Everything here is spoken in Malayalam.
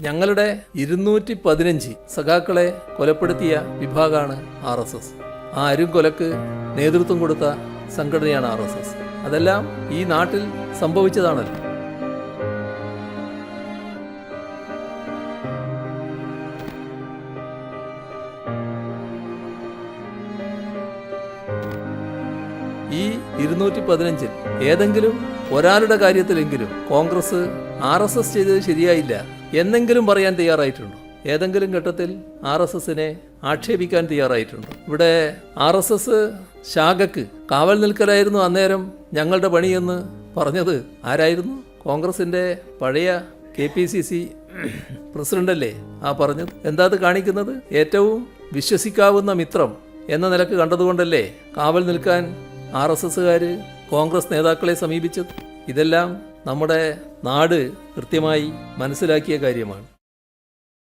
ഞങ്ങളുടെ ഇരുന്നൂറ്റി പതിനഞ്ച് സഖാക്കളെ കൊലപ്പെടുത്തിയ വിഭാഗമാണ് ആർ എസ് എസ്. ആ അരും കൊലക്ക് നേതൃത്വം കൊടുത്ത സംഘടനയാണ് ആർ എസ് എസ്. അതെല്ലാം ഈ നാട്ടിൽ സംഭവിച്ചതാണല്ലോ. ഈ ഇരുന്നൂറ്റി പതിനഞ്ചിൽ ഏതെങ്കിലും ഒരാളുടെ കാര്യത്തിലെങ്കിലും കോൺഗ്രസ് ആർ എസ് എസ് ചെയ്തത് ശരിയായില്ല. എന്നെങ്കിലും പറയാൻ തയ്യാറായിട്ടുണ്ടോ? ഏതെങ്കിലും ഘട്ടത്തിൽ ആർ എസ് എസിനെ ആക്ഷേപിക്കാൻ തയ്യാറായിട്ടുണ്ടോ? ഇവിടെ ആർ എസ് എസ് ശാഖക്ക് കാവൽ നിൽക്കലായിരുന്നു അന്നേരം ഞങ്ങളുടെ പണിയെന്ന് പറഞ്ഞത് ആരായിരുന്നു? കോൺഗ്രസിന്റെ പഴയ കെ പി സി സി പ്രസിഡന്റല്ലേ ആ പറഞ്ഞത്? എന്താ അത് കാണിക്കുന്നത്? ഏറ്റവും വിശ്വസിക്കാവുന്ന മിത്രം എന്ന നിലയ്ക്ക് കണ്ടതുകൊണ്ടല്ലേ കാവൽ നിൽക്കാൻ ആർ എസ് എസ്സുകാർ കോൺഗ്രസ് നേതാക്കളെ സമീപിച്ചത്? ഇതെല്ലാം നമ്മുടെ നാട് കൃത്യമായി മനസ്സിലാക്കിയ കാര്യമാണ്.